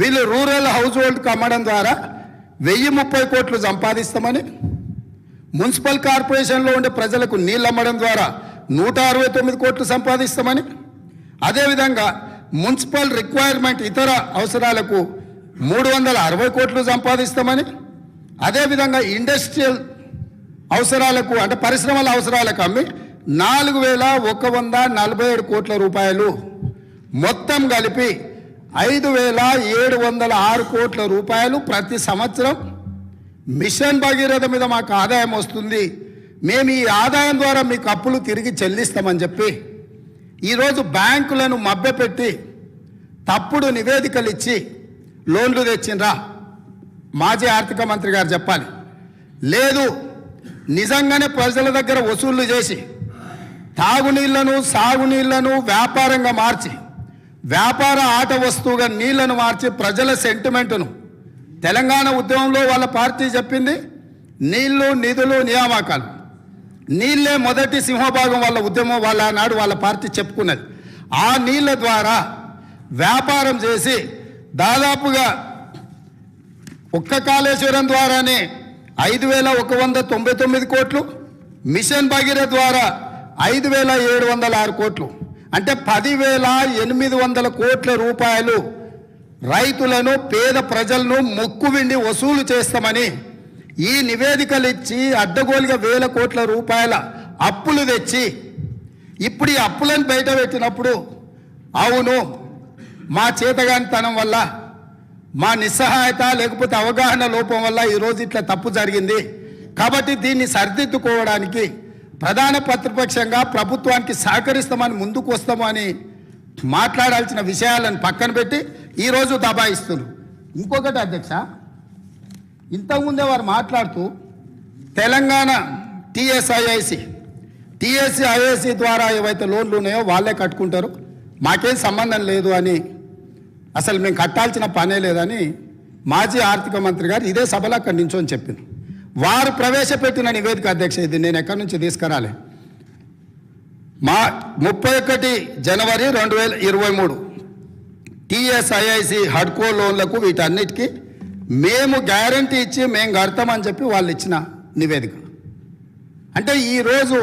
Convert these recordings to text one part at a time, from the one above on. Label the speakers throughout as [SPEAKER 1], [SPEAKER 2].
[SPEAKER 1] వీళ్ళు rural house హోల్డ్కి అమ్మడం ద్వారా వెయ్యి ముప్పై కోట్లు సంపాదిస్తామని మున్సిపల్ కార్పొరేషన్లో ఉండే ప్రజలకు నీళ్ళు అమ్మడం ద్వారా నూట అరవై తొమ్మిది కోట్లు సంపాదిస్తామని అదేవిధంగా మున్సిపల్ రిక్వైర్మెంట్ ఇతర అవసరాలకు మూడు వందల అరవై కోట్లు సంపాదిస్తామని అదేవిధంగా ఇండస్ట్రియల్ అవసరాలకు అంటే పరిశ్రమల అవసరాలకు అమ్మి నాలుగు వేల ఒక వంద నలభై ఏడు కోట్ల రూపాయలు మొత్తం కలిపి ఐదు వేల ఏడు వందల ఆరు కోట్ల రూపాయలు ప్రతి సంవత్సరం మిషన్ భగీరథ మీద మాకు ఆదాయం వస్తుంది. మేము ఈ ఆదాయం ద్వారా మీకు అప్పులు తిరిగి చెల్లిస్తామని చెప్పి ఈరోజు బ్యాంకులను మభ్యపెట్టి తప్పుడు నివేదికలు ఇచ్చి లోన్లు తెచ్చిండ్రా. మాజీ ఆర్థిక మంత్రి గారు చెప్పాలి. లేదు నిజంగానే ప్రజల దగ్గర వసూళ్ళు చేసి తాగునీళ్ళను సాగునీళ్ళను వ్యాపారంగా మార్చి వ్యాపార ఆట వస్తువుగా నీళ్ళను మార్చి ప్రజల సెంటిమెంటును. తెలంగాణ ఉద్యమంలో వాళ్ళ పార్టీ చెప్పింది నీళ్ళు నిధులు నియామకాలు. నీళ్ళే మొదటి సింహభాగం వాళ్ళ ఉద్యమం వాళ్ళ నాడు వాళ్ళ పార్టీ చెప్పుకున్నది. ఆ నీళ్ళ ద్వారా వ్యాపారం చేసి దాదాపుగా ఒక్క కాళేశ్వరం ద్వారానే ఐదు వేల ఒక వంద తొంభై తొమ్మిది కోట్లు మిషన్ భగీరథ ద్వారా ఐదు వేల ఏడు వందల ఆరు కోట్లు. అంటే పదివేల ఎనిమిది వందల కోట్ల రూపాయలు రైతులను పేద ప్రజలను మొక్కువిండి వసూలు చేస్తామని ఈ నివేదికలు ఇచ్చి అడ్డగోలుగా వేల కోట్ల రూపాయల అప్పులు తెచ్చి ఇప్పుడు ఈ అప్పులను బయట పెట్టినప్పుడు అవును మా చేతగానితనం వల్ల మా నిస్సహాయత లేకపోతే అవగాహన లోపం వల్ల ఈరోజు ఇట్లా తప్పు జరిగింది. కాబట్టి దీన్ని సరిదిద్దుకోవడానికి ప్రధాన ప్రతిపక్షంగా ప్రభుత్వానికి సహకరిస్తామని ముందుకు వస్తామని మాట్లాడాల్సిన విషయాలను పక్కన పెట్టి ఈరోజు దబాయిస్తున్నారు. ఇంకొకటి అధ్యక్ష ఇంతకుముందే వారు మాట్లాడుతూ తెలంగాణ టీఎస్ఐఐసి టీఎస్ఐఐసి ద్వారా ఏవైతే లోన్లు ఉన్నాయో వాళ్ళే కట్టుకుంటారు. మాకేం సంబంధం లేదు అని అసలు మేము కట్టాల్సిన పనే లేదని మాజీ ఆర్థిక మంత్రి గారు ఇదే సభలో అక్కడి అని చెప్పింది వారు ప్రవేశపెట్టిన నివేదిక అధ్యక్ష ఇది నేను ఎక్కడి నుంచి తీసుకురాలి? మా ముప్పై ఒకటి జనవరి రెండు వేల ఇరవై మూడు. టిఎస్ఐఐసి హడ్కో లోన్లకు వీటన్నిటికీ మేము గ్యారంటీ ఇచ్చి మేము కడతామని చెప్పి వాళ్ళు ఇచ్చిన నివేదిక. అంటే ఈరోజు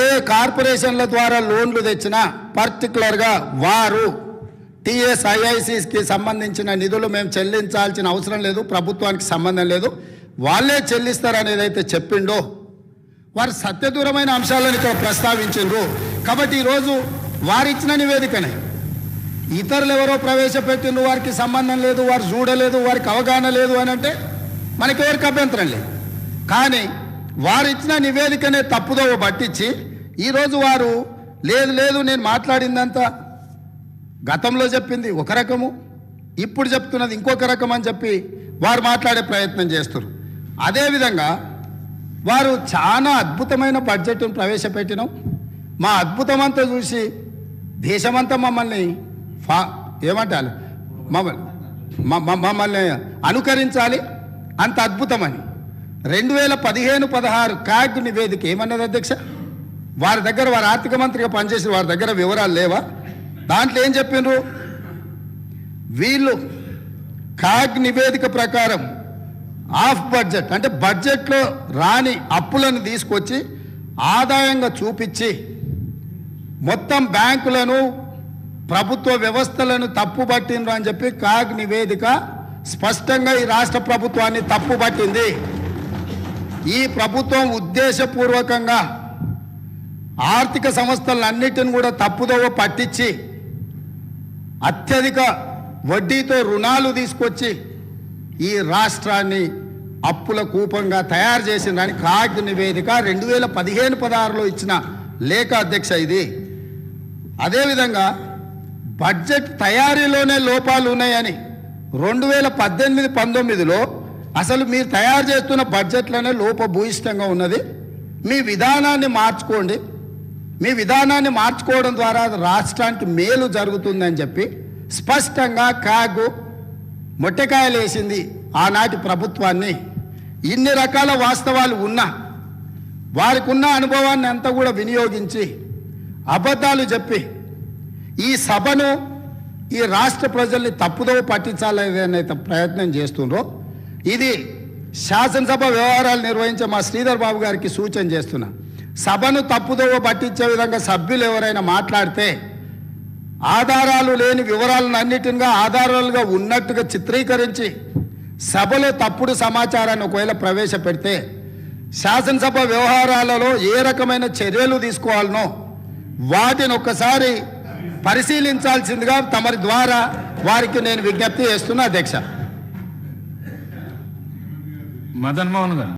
[SPEAKER 1] ఏ కార్పొరేషన్ల ద్వారా లోన్లు తెచ్చినా పర్టికులర్గా వారు టిఎస్ఐఐసికి సంబంధించిన నిధులు మేము చెల్లించాల్సిన అవసరం లేదు ప్రభుత్వానికి సంబంధం లేదు. వాళ్ళే చెల్లిస్తారనేది అయితే చెప్పిండో వారు సత్యదూరమైన అంశాలను ఇక్కడ ప్రస్తావించిండ్రు. కాబట్టి ఈరోజు వారిచ్చిన నివేదికనే. ఇతరులు ఎవరో ప్రవేశపెట్టిండ్రు వారికి సంబంధం లేదు వారు చూడలేదు వారికి అవగాహన లేదు అని అంటే మనకి ఎవరికి అభ్యంతరం లేదు. కానీ వారిచ్చిన నివేదికనే తప్పుదోవ పట్టించి ఈరోజు వారు లేదు లేదు నేను మాట్లాడిందంతా గతంలో చెప్పింది ఒక రకము ఇప్పుడు చెప్తున్నది ఇంకొక రకం అని చెప్పి వారు మాట్లాడే ప్రయత్నం చేస్తారు అదేవిధంగా వారు చాలా అద్భుతమైన బడ్జెట్ను ప్రవేశపెట్టినాం. మా అద్భుతమంతా చూసి దేశమంతా మమ్మల్ని ఫా ఏమంటారు? మమ్మల్ని మమ్మల్ని అనుకరించాలి. అంత అద్భుతమని. రెండు వేల పదిహేను పదహారు కాగ్ నివేదిక ఏమన్నది అధ్యక్ష? వారి దగ్గర వారి ఆర్థిక మంత్రిగా పనిచేసిన వారి దగ్గర వివరాలు లేవా? దాంట్లో ఏం చెప్పిండ్రు? వీళ్ళు కాగ్ నివేదిక ప్రకారం ఆఫ్ బడ్జెట్ అంటే బడ్జెట్లో రాని అప్పులను తీసుకొచ్చి ఆదాయంగా చూపించి మొత్తం బ్యాంకులను ప్రభుత్వ వ్యవస్థలను తప్పుపట్టిండ్రు అని చెప్పి కాగ్ నివేదిక స్పష్టంగా ఈ రాష్ట్ర ప్రభుత్వాన్ని తప్పుపట్టింది. ఈ ప్రభుత్వం ఉద్దేశపూర్వకంగా ఆర్థిక సంస్థలన్నిటిని కూడా తప్పుదోవ పట్టించి అత్యధిక వడ్డీతో రుణాలు తీసుకొచ్చి ఈ రాష్ట్రాన్ని అప్పుల కూపంగా తయారు చేసిందని కాగ్ నివేదిక రెండు వేల పదిహేను పదహారులో ఇచ్చిన లేఖ అధ్యక్ష ఇది. అదేవిధంగా బడ్జెట్ తయారీలోనే లోపాలు ఉన్నాయని రెండు వేల పద్దెనిమిది పంతొమ్మిదిలో అసలు మీరు తయారు చేస్తున్న బడ్జెట్లోనే లోపభూయిష్టంగా ఉన్నది. మీ విధానాన్ని మార్చుకోండి. మీ విధానాన్ని మార్చుకోవడం ద్వారా రాష్ట్రానికి మేలు జరుగుతుందని చెప్పి స్పష్టంగా కాగు మొట్టెకాయలేసింది ఆనాటి ప్రభుత్వాన్ని. ఇన్ని రకాల వాస్తవాలు ఉన్నా వారికి ఉన్న అనుభవాన్ని అంతా కూడా వినియోగించి అబద్ధాలు చెప్పి ఈ సభను ఈ రాష్ట్ర ప్రజల్ని తప్పుదోవ పట్టించాలనే ప్రయత్నం చేస్తుండ్రో ఇది శాసనసభ వ్యవహారాలు నిర్వహించే మా శ్రీధర్ బాబు గారికి సూచన చేస్తున్నా. సభను తప్పుదోవ పట్టించే విధంగా సభ్యులు ఎవరైనా మాట్లాడితే ఆధారాలు లేని వివరాలను అన్నిటిగా ఆధారాలుగా ఉన్నట్టుగా చిత్రీకరించి సభలో తప్పుడు సమాచారాన్ని ఒకవేళ ప్రవేశపెడితే శాసనసభ వ్యవహారాలలో ఏ రకమైన చర్యలు తీసుకోవాలనో వాటిని ఒక్కసారి పరిశీలించాల్సిందిగా తమరి ద్వారా వారికి నేను విజ్ఞప్తి చేస్తున్నా అధ్యక్ష.
[SPEAKER 2] మదన్ మోహన్ గారు.